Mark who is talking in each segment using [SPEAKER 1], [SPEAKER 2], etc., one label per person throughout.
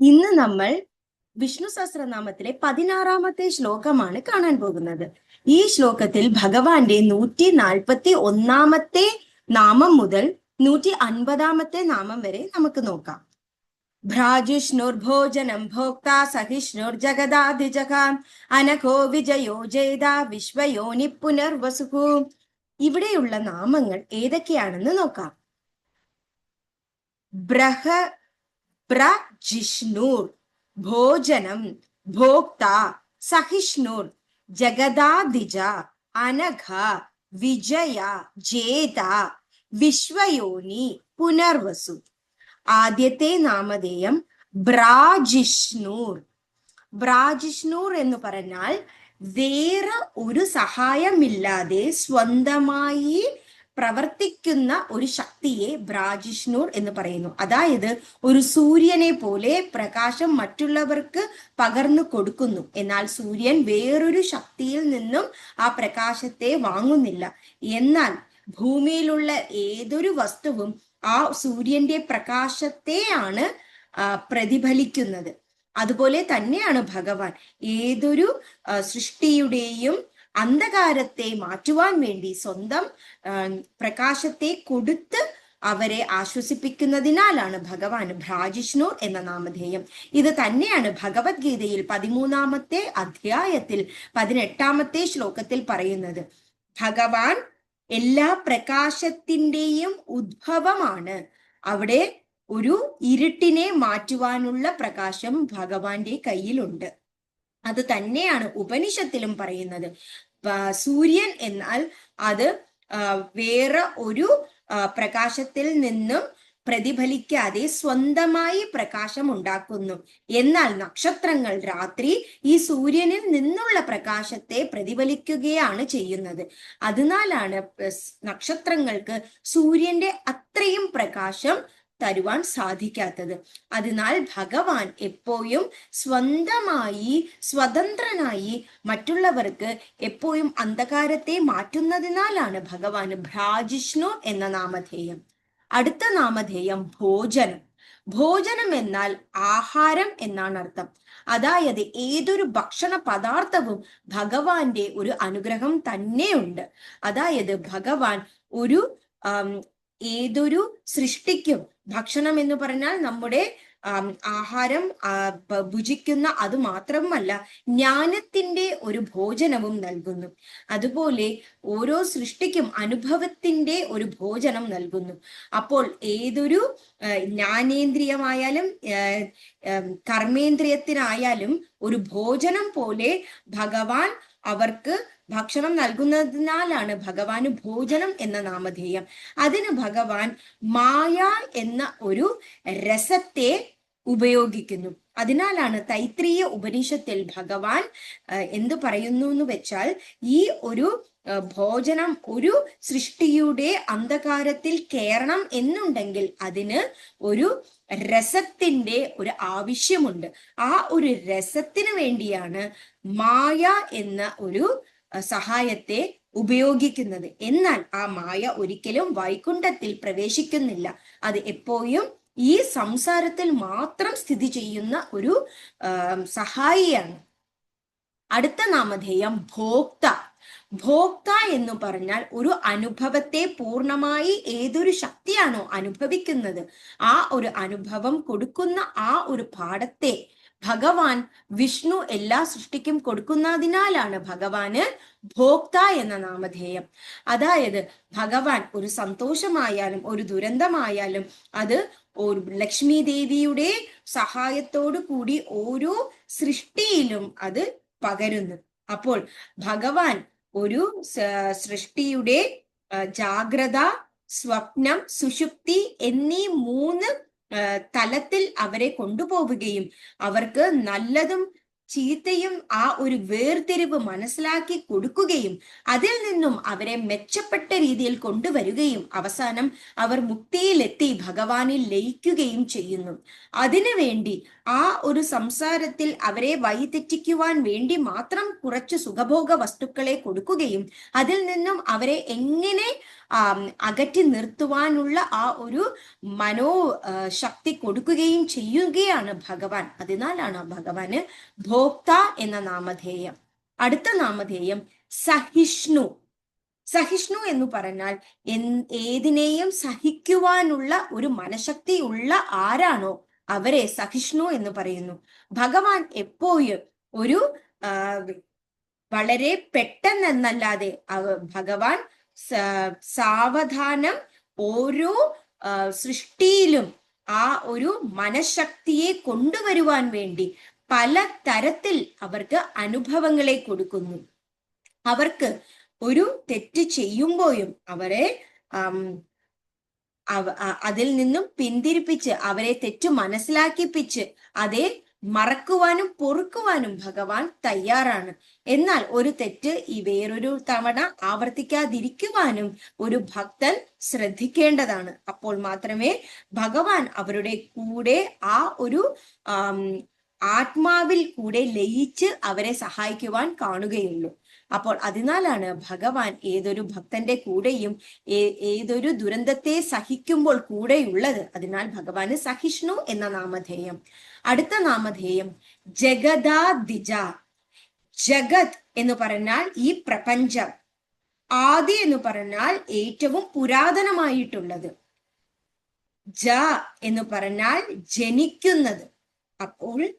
[SPEAKER 1] ഇന്ന് നമ്മൾ വിഷ്ണു സഹസ്രനാമത്തിലെ പതിനാറാമത്തെ ശ്ലോകമാണ് കാണാൻ പോകുന്നത്. ഈ ശ്ലോകത്തിൽ ഭഗവാന്റെ നൂറ്റി നാൽപ്പത്തി ഒന്നാമത്തെ നാമം മുതൽ നൂറ്റി അൻപതാമത്തെ നാമം വരെ നമുക്ക് നോക്കാം. ഭ്രാജുഷ്ണുർഭോജനം ഭോക്ത സഹിഷ്ണുർ ജഗദാധിജകാം അനഘോ വിജയോ ജേത വിശ്വയോനി പുനർവസുഹു ഇവിടെയുള്ള നാമങ്ങൾ ഏതൊക്കെയാണെന്ന് നോക്കാം. ബ്രഹ ബ്രജിഷ്ണുർ ഭോജനം ഭോക്ത സഹിഷ്ണുർ ജഗദാദിജ അനഘ വിജയ ജേത വിശ്വയോനി പുനർവസു. ആദ്യത്തെ നാമധേയം ബ്രാജിഷ്ണൂർ. ബ്രാജിഷ്ണൂർ എന്ന് പറഞ്ഞാൽ വേറെ ഒരു സഹായമില്ലാതെ സ്വന്തമായി പ്രവർത്തിക്കുന്ന ഒരു ശക്തിയെ ബ്രാജിഷ്ണൂർ എന്ന് പറയുന്നു. അതായത് ഒരു സൂര്യനെ പോലെ പ്രകാശം മറ്റുള്ളവർക്ക് പകർന്നു കൊടുക്കുന്നു. എന്നാൽ സൂര്യൻ വേറൊരു ശക്തിയിൽ നിന്നും ആ പ്രകാശത്തെ വാങ്ങുന്നില്ല. എന്നാൽ ഭൂമിയിലുള്ള ഏതൊരു വസ്തുവും ആ സൂര്യന്റെ പ്രകാശത്തെയാണ് പ്രതിഫലിക്കുന്നത്. അതുപോലെ തന്നെയാണ് ഭഗവാൻ. ഏതൊരു സൃഷ്ടിയുടെയും അന്ധകാരത്തെ മാറ്റുവാൻ വേണ്ടി സ്വന്തം പ്രകാശത്തെ കൊടുത്ത് അവരെ ആശ്വസിപ്പിക്കുന്നതിനാലാണ് ഭഗവാൻ ഭ്രാജിഷ്ണു എന്ന നാമധേയം. ഇത് തന്നെയാണ് ഭഗവത്ഗീതയിൽ പതിമൂന്നാമത്തെ അധ്യായത്തിൽ പതിനെട്ടാമത്തെ ശ്ലോകത്തിൽ പറയുന്നത്. ഭഗവാൻ എല്ലാ പ്രകാശത്തിന്റെയും ഉദ്ഭവമാണ്. അവിടെ ഒരു ഇരുട്ടിനെ മാറ്റുവാനുള്ള പ്രകാശം ഭഗവാന്റെ കയ്യിലുണ്ട്. അത് തന്നെയാണ് ഉപനിഷത്തിലും പറയുന്നത്. സൂര്യൻ എന്നാൽ അത് വേറെ ഒരു പ്രകാശത്തിൽ നിന്നും പ്രതിഫലിക്കാതെ സ്വന്തമായി പ്രകാശം ഉണ്ടാക്കുന്നു. എന്നാൽ നക്ഷത്രങ്ങൾ രാത്രി ഈ സൂര്യനിൽ നിന്നുള്ള പ്രകാശത്തെ പ്രതിഫലിക്കുകയാണ് ചെയ്യുന്നത്. അതിനാലാണ് നക്ഷത്രങ്ങൾക്ക് സൂര്യന്റെ അത്രയും പ്രകാശം തരുവാൻ സാധിക്കാത്തത്. അതിനാൽ ഭഗവാൻ എപ്പോഴും സ്വന്തമായി സ്വതന്ത്രനായി മറ്റുള്ളവർക്ക് എപ്പോഴും അന്ധകാരത്തെ മാറ്റുന്നതിനാലാണ് ഭഗവാൻ ഭ്രാജിഷ്ണു എന്ന നാമധേയം. അടുത്ത നാമധേയം ഭോജനം. ഭോജനം എന്നാൽ ആഹാരം എന്നാണ് അർത്ഥം. അതായത് ഏതൊരു ഭക്ഷണ പദാർത്ഥവും ഭഗവാന്റെ ഒരു അനുഗ്രഹം തന്നെയുണ്ട്. അതായത് ഭഗവാൻ ഒരു ഏതൊരു സൃഷ്ടിക്കും ഭക്ഷണം എന്ന് പറഞ്ഞാൽ നമ്മുടെ ആഹാരം ഭുജിക്കുന്ന അത് മാത്രമല്ല ജ്ഞാനത്തിന്റെ ഒരു ഭോജനവും നൽകുന്നു. അതുപോലെ ഓരോ സൃഷ്ടിക്കും അനുഭവത്തിന്റെ ഒരു ഭോജനം നൽകുന്നു. അപ്പോൾ ഏതൊരു ജ്ഞാനേന്ദ്രിയമായാലും കർമ്മേന്ദ്രിയത്തിനായാലും ഒരു ഭോജനം പോലെ ഭഗവാൻ അവർക്ക് ഭക്ഷണം നൽകുന്നതിനാലാണ് ഭഗവാന് ഭോജനം എന്ന നാമധേയം. അതിന് ഭഗവാൻ മായ എന്ന ഒരു രസത്തെ ഉപയോഗിക്കുന്നു. അതിനാലാണ് തൈത്രീയ ഉപനിഷത്തിൽ ഭഗവാൻ എന്തു പറയുന്നു എന്ന് വെച്ചാൽ ഈ ഒരു ഭോജനം ഒരു സൃഷ്ടിയുടെ അന്ധകാരത്തിൽ കയറണം എന്നുണ്ടെങ്കിൽ അതിന് ഒരു രസത്തിന്റെ ഒരു ആവശ്യമുണ്ട്. ആ ഒരു രസത്തിന് വേണ്ടിയാണ് മായ എന്ന ഒരു സഹായത്തെ ഉപയോഗിക്കുന്നത്. എന്നാൽ ആ മായ ഒരിക്കലും വൈകുണ്ഠത്തിൽ പ്രവേശിക്കുന്നില്ല. അത് എപ്പോഴും ഈ സംസാരത്തിൽ മാത്രം സ്ഥിതി ചെയ്യുന്ന ഒരു സഹായിയാണ്. അടുത്ത നാമധേയം ഭോക്ത. ഭോക്ത എന്ന് പറഞ്ഞാൽ ഒരു അനുഭവത്തെ പൂർണമായി ഏതൊരു ശക്തിയാണോ അനുഭവിക്കുന്നത്. ആ ഒരു അനുഭവം കൊടുക്കുന്ന ആ ഒരു പാഠത്തെ ഭഗവാൻ വിഷ്ണു എല്ലാ സൃഷ്ടിക്കും കൊടുക്കുന്നതിനാലാണ് ഭഗവാന് ഭോക്ത എന്ന നാമധേയം. അതായത് ഭഗവാൻ ഒരു സന്തോഷമായാലും ഒരു ദുരന്തമായാലും അത് ഒരു ലക്ഷ്മി ദേവിയുടെ സഹായത്തോടു കൂടി ഓരോ സൃഷ്ടിയിലും അത് പകരുന്നു. അപ്പോൾ ഭഗവാൻ ഒരു സൃഷ്ടിയുടെ ജാഗ്രത സ്വപ്നം സുഷുപ്തി എന്നീ മൂന്ന് തലത്തിൽ അവരെ കൊണ്ടുപോവുകയും അവർക്ക് നല്ലതും ചീത്തയും ആ ഒരു വേർതിരിവ് മനസ്സിലാക്കി കൊടുക്കുകയും അതിൽ നിന്നും അവരെ മെച്ചപ്പെട്ട രീതിയിൽ കൊണ്ടുവരികയും അവസാനം അവർ മുക്തിയിലെത്തി ഭഗവാനിൽ ലയിക്കുകയും ചെയ്യുന്നു. അതിനുവേണ്ടി ആ ഒരു സംസാരത്തിൽ അവരെ വഴിതെറ്റിക്കുവാൻ വേണ്ടി മാത്രം കുറച്ച് സുഖഭോഗ വസ്തുക്കളെ കൊടുക്കുകയും അതിൽ നിന്നും അവരെ എങ്ങനെ അകറ്റി നിർത്തുവാനുള്ള ആ ഒരു മനോ ശക്തി കൊടുക്കുകയും ചെയ്യുകയാണ് ഭഗവാൻ. അതിനാലാണ് ഭഗവാന് ഭോക്ത എന്ന നാമധേയം. അടുത്ത നാമധേയം സഹിഷ്ണു. സഹിഷ്ണു എന്ന് പറഞ്ഞാൽ ഏതിനെയും സഹിക്കുവാനുള്ള ഒരു മനഃശക്തി ഉള്ള ആരാണോ? അവരെ സഹിഷ്ണു എന്ന് പറയുന്നു. ഭഗവാൻ എപ്പോഴും ഒരു വളരെ പെട്ടെന്നല്ലാതെ ഭഗവാൻ സാവധാനം ഓരോ സൃഷ്ടിയിലും ആ ഒരു മനഃശക്തിയെ കൊണ്ടുവരുവാൻ വേണ്ടി പല തരത്തിൽ അവർക്ക് അനുഭവങ്ങളെ കൊടുക്കുന്നു. അവർക്ക് ഒരു തെറ്റ് ചെയ്യുമ്പോഴും അവരെ അതിൽ നിന്നും പിന്തിരിപ്പിച്ച് അവരെ തെറ്റു മനസ്സിലാക്കിപ്പിച്ച് അതേ മറക്കുവാനും പൊറുക്കുവാനും ഭഗവാൻ തയ്യാറാണ്. എന്നാൽ ഒരു തെറ്റ് ഈ വേറൊരു തവണ ആവർത്തിക്കാതിരിക്കുവാനും ഒരു ഭക്തൻ ശ്രദ്ധിക്കേണ്ടതാണ്. അപ്പോൾ മാത്രമേ ഭഗവാൻ അവരുടെ കൂടെ ആ ഒരു ആത്മാവിൽ കൂടെ ലയിച്ച് അവരെ സഹായിക്കുവാൻ കാണുകയുള്ളൂ. അപ്പോൾ അതിനാലാണ് ഭഗവാൻ ഏതൊരു ഭക്തന്റെ കൂടെയും ഏതൊരു ദുരന്തത്തെ സഹിക്കുമ്പോൾ കൂടെയുള്ളത്. അതിനാൽ ഭഗവാന് സഹിഷ്ണു എന്ന നാമധേയം. അടുത്ത നാമധേയം ജഗദാദിജ. ജഗത് എന്ന് പറഞ്ഞാൽ ഈ പ്രപഞ്ചം. ആദി എന്ന് പറഞ്ഞാൽ ഏറ്റവും പുരാതനമായിട്ടുള്ളത്. ജ എന്ന് പറഞ്ഞാൽ ജനിക്കുന്നത്. അപ്പോൾ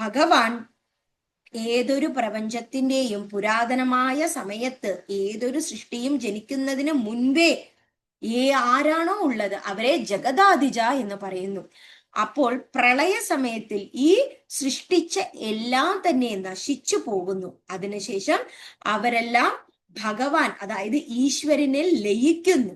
[SPEAKER 1] ഭഗവാൻ ഏതൊരു പ്രപഞ്ചത്തിന്റെയും പുരാതനമായ സമയത്ത് ഏതൊരു സൃഷ്ടിയും ജനിക്കുന്നതിന് മുൻപേ ഏ ആരാണോ ഉള്ളത്? അവരെ ജഗദാദിജ എന്ന് പറയുന്നു. അപ്പോൾ പ്രളയ സമയത്തിൽ ഈ സൃഷ്ടിച്ച എല്ലാം തന്നെ നശിച്ചു പോകുന്നു. അതിനുശേഷം അവരെല്ലാം ഭഗവാൻ അതായത് ഈശ്വരനെ ലയിക്കുന്നു.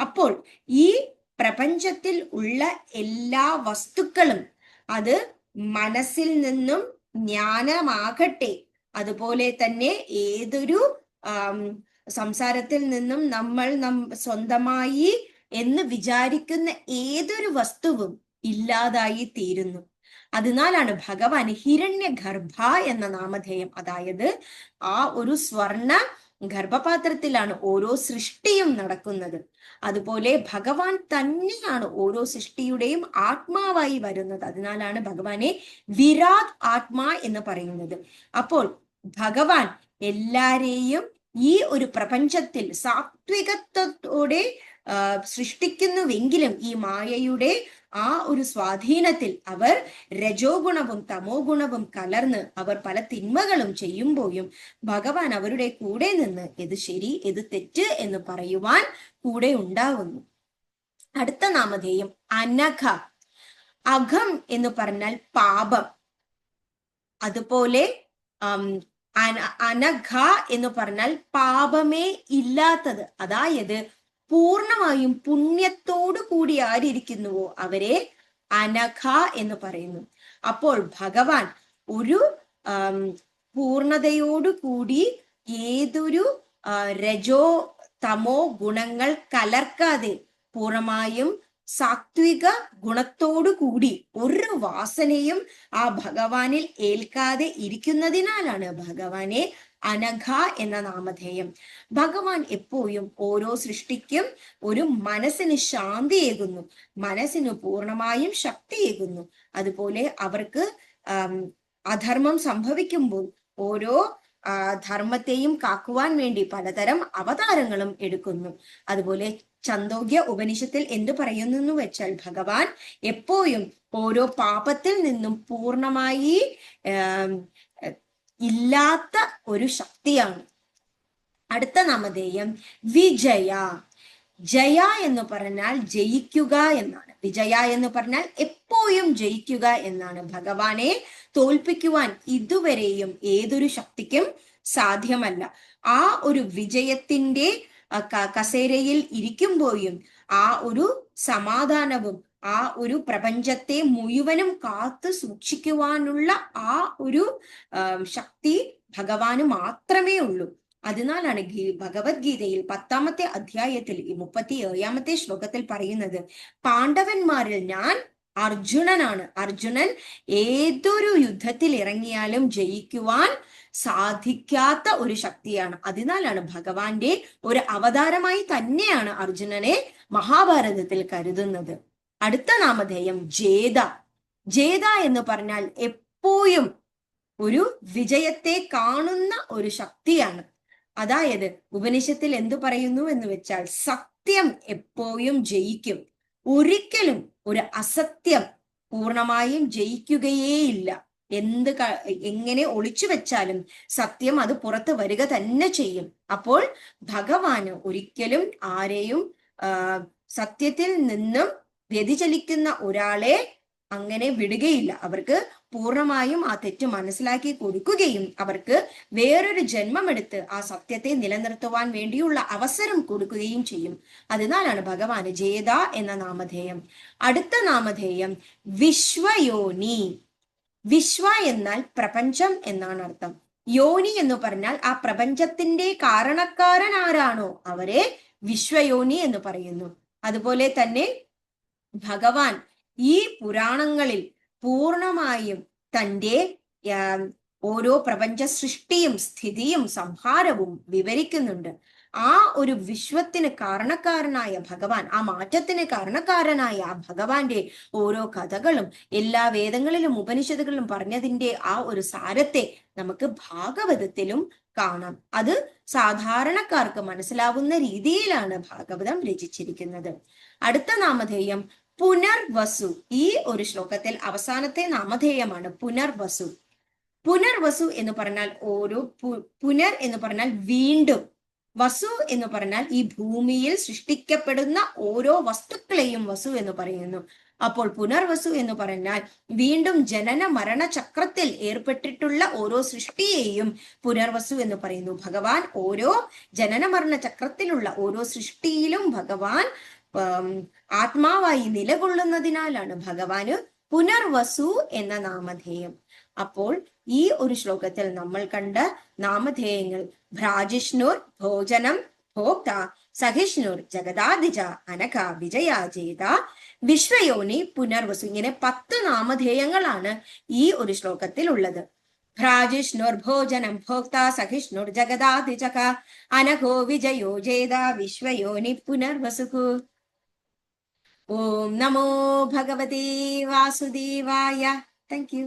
[SPEAKER 1] അപ്പോൾ ഈ പ്രപഞ്ചത്തിൽ ഉള്ള എല്ലാ വസ്തുക്കളും അത് മനസ്സിൽ നിന്നും ജ്ഞാനമാകട്ടെ. അതുപോലെ തന്നെ ഏതൊരു സംസാരത്തിൽ നിന്നും നമ്മൾ നം സ്വന്തമായി എന്ന് വിചാരിക്കുന്ന ഏതൊരു വസ്തുവും ഇല്ലാതായി തീരുന്നു. അതിനാലാണ് ഭഗവാൻ ഹിരണ്യഗർഭ എന്ന നാമധേയം. അതായത് ആ ഒരു സ്വർണ ഗർഭപാത്രത്തിലാണ് ഓരോ സൃഷ്ടിയും നടക്കുന്നത്. അതുപോലെ ഭഗവാൻ തന്നെയാണ് ഓരോ സൃഷ്ടിയുടെയും ആത്മാവായി വരുന്നത്. അതിനാലാണ് ഭഗവാനെ വിരാട് ആത്മാ എന്ന് പറയുന്നത്. അപ്പോൾ ഭഗവാൻ എല്ലാരെയും ഈ ഒരു പ്രപഞ്ചത്തിൽ സാത്വികത്വത്തോടെ സൃഷ്ടിക്കുന്നുവെങ്കിലും ഈ മായയുടെ ആ ഒരു സ്വാധീനത്തിൽ അവർ രജോ ഗുണവും തമോ ഗുണവും കലർന്ന് അവർ പല തിന്മകളും ചെയ്യുമ്പോഴും ഭഗവാൻ അവരുടെ കൂടെ നിന്ന് ഇത് ശരി ഇത് തെറ്റ് എന്ന് പറയുവാൻ കൂടെ ഉണ്ടാവുന്നു. അടുത്ത നാമധേയം അനഘ. അഘം എന്ന് പറഞ്ഞാൽ പാപം. അതുപോലെ അനഘ എന്ന് പറഞ്ഞാൽ പാപമേ ഇല്ലാത്തത്. അതായത് പൂർണമായും പുണ്യത്തോടു കൂടി ആരിയ്ക്കുന്നുവോ അവരെ അനഘ എന്ന് പറയുന്നു. അപ്പോൾ ഭഗവാൻ ഒരു പൂർണതയോടു കൂടി ഏതൊരു രജോ തമോ ഗുണങ്ങൾ കലർക്കാതെ പൂർണമായും സാത്വിക ഗുണത്തോടു കൂടി ഒരു വാസനയും ആ ഭഗവാനിൽ ഏൽക്കാതെ ഇരിക്കുന്നതിനാലാണ് ഭഗവാനെ അനഘ എന്ന നാമധേയം. ഭഗവാൻ എപ്പോഴും ഓരോ സൃഷ്ടിക്കും ഒരു മനസ്സിന് ശാന്തിയേകുന്നു. മനസ്സിന് പൂർണമായും ശക്തിയേകുന്നു. അതുപോലെ അവർക്ക് അധർമ്മം സംഭവിക്കുമ്പോൾ ഓരോ ധർമ്മത്തെയും കാക്കുവാൻ വേണ്ടി പലതരം അവതാരങ്ങളും എടുക്കുന്നു. അതുപോലെ ചന്തോഗ്യ ഉപനിഷത്തിൽ എന്തു പറയുന്നു വെച്ചാൽ ഭഗവാൻ എപ്പോഴും ഓരോ പാപത്തിൽ നിന്നും പൂർണമായി ഇല്ലാത്ത ഒരു ശക്തിയാണ്. അടുത്ത നാമധേയം വിജയ. ജയ എന്ന് പറഞ്ഞാൽ ജയിക്കുക എന്നാണ്. വിജയ എന്ന് പറഞ്ഞാൽ എപ്പോഴും ജയിക്കുക എന്നാണ്. ഭഗവാനെ തോൽപ്പിക്കുവാൻ ഇതുവരെയും ഏതൊരു ശക്തിക്കും സാധ്യമല്ല. ആ ഒരു വിജയത്തിന്റെ കസേരയിൽ ഇരിക്കുമ്പോഴും ആ ഒരു സമാധാനവും ആ ഒരു പ്രപഞ്ചത്തെ മുഴുവനും കാത്തു സൂക്ഷിക്കുവാനുള്ള ആ ഒരു ശക്തി ഭഗവാന് മാത്രമേ ഉള്ളൂ. അതിനാലാണ് ഗീ- ഭഗവത്ഗീതയിൽ പത്താമത്തെ അധ്യായത്തിൽ ഈ മുപ്പത്തി ഏഴാമത്തെ ശ്ലോകത്തിൽ പറയുന്നത് പാണ്ഡവന്മാരിൽ ഞാൻ അർജുനനാണ്. അർജുനൻ ഏതൊരു യുദ്ധത്തിൽ ഇറങ്ങിയാലും ജയിക്കുവാൻ സാധിക്കാത്ത ഒരു ശക്തിയാണ്. അതിനാലാണ് ഭഗവാന്റെ ഒരു അവതാരമായി തന്നെയാണ് അർജുനനെ മഹാഭാരതത്തിൽ കരുതുന്നത്. അടുത്ത നാമധേയം ജേത. ജേത എന്ന് പറഞ്ഞാൽ എപ്പോഴും ഒരു വിജയത്തെ കാണുന്ന ഒരു ശക്തിയാണ്. അതായത് ഉപനിഷത്തിൽ എന്തു പറയുന്നു എന്ന് വെച്ചാൽ സത്യം എപ്പോഴും ജയിക്കും. ഒരിക്കലും ഒരു അസത്യം പൂർണമായും ജയിക്കുകയേയില്ല. എന്ത് എങ്ങനെ ഒളിച്ചു വെച്ചാലും സത്യം അത് പുറത്ത് വരിക തന്നെ ചെയ്യും. അപ്പോൾ ഭഗവാന് ഒരിക്കലും ആരെയും സത്യത്തിൽ നിന്നും വ്യതിചലിക്കുന്ന ഒരാളെ അങ്ങനെ വിടുകയില്ല. അവർക്ക് പൂർണമായും ആ തെറ്റ് മനസ്സിലാക്കി കൊടുക്കുകയും അവർക്ക് വേറൊരു ജന്മമെടുത്ത് ആ സത്യത്തെ നിലനിർത്തുവാൻ വേണ്ടിയുള്ള അവസരം കൊടുക്കുകയും ചെയ്യും. അതിനാലാണ് ഭഗവാന് ജേത എന്ന നാമധേയം. അടുത്ത നാമധേയം വിശ്വയോനി. വിശ്വ എന്നാൽ പ്രപഞ്ചം എന്നാണ് അർത്ഥം. യോനി എന്ന് പറഞ്ഞാൽ ആ പ്രപഞ്ചത്തിന്റെ കാരണക്കാരൻ ആരാണോ? അവരെ വിശ്വയോനി എന്ന് പറയുന്നു. അതുപോലെ തന്നെ ഭഗവാൻ ഈ പുരാണങ്ങളിൽ പൂർണമായും തന്റെ ഓരോ പ്രപഞ്ച സൃഷ്ടിയും സ്ഥിതിയും സംഹാരവും വിവരിക്കുന്നുണ്ട്. ആ ഒരു വിശ്വത്തിന് കാരണക്കാരനായ ഭഗവാൻ ആ മാറ്റത്തിന് കാരണക്കാരനായ ആ ഭഗവാന്റെ ഓരോ കഥകളും എല്ലാ വേദങ്ങളിലും ഉപനിഷത്തുകളിലും പറഞ്ഞതിന്റെ ആ ഒരു സാരത്തെ നമുക്ക് ഭാഗവതത്തിലും കാണാം. അത് സാധാരണക്കാർക്ക് മനസ്സിലാവുന്ന രീതിയിലാണ് ഭാഗവതം രചിച്ചിരിക്കുന്നത്. അടുത്ത നാമധേയം പുനർവസു. ഈ ഒരു ശ്ലോകത്തിൽ അവസാനത്തെ നാമധേയമാണ് പുനർവസു. പുനർവസു എന്ന് പറഞ്ഞാൽ ഓരോ പുനർ എന്ന് പറഞ്ഞാൽ വീണ്ടും. വസു എന്ന് പറഞ്ഞാൽ ഈ ഭൂമിയിൽ സൃഷ്ടിക്കപ്പെടുന്ന ഓരോ വസ്തുക്കളെയും വസു എന്ന് പറയുന്നു. അപ്പോൾ പുനർവസു എന്ന് പറഞ്ഞാൽ വീണ്ടും ജനന മരണ ചക്രത്തിൽ ഏർപ്പെട്ടിട്ടുള്ള ഓരോ സൃഷ്ടിയെയും പുനർവസു എന്ന് പറയുന്നു. ഭഗവാൻ ഓരോ ജനന മരണ ചക്രത്തിലുള്ള ഓരോ സൃഷ്ടിയിലും ഭഗവാൻ ആത്മാവായി നിലകൊള്ളുന്നതിനാലാണ് ഭഗവാന് പുനർവസു എന്ന നാമധേയം. അപ്പോൾ ഈ ഒരു ശ്ലോകത്തിൽ നമ്മൾ കണ്ട നാമധേയങ്ങൾ ഭ്രാജിഷ്ണുർ ഭോജനം ഭോക്ത സഹിഷ്ണുർ ജഗദാദിജ അനഘ വിജയ ജേത വിശ്വയോനി പുനർവസു. ഇങ്ങനെ പത്ത് നാമധേയങ്ങളാണ് ഈ ഒരു ശ്ലോകത്തിൽ ഉള്ളത്. ഭ്രാജിഷ്ണുർ ഭോജനം ഭോക്ത സഹിഷ്ണുർ ജഗദാദിജ അനഘോ വിജയോ ജേത വിശ്വയോനി പുനർവസുകു. ഓം നമോ ഭഗവതി വാസുദേവായ. Thank you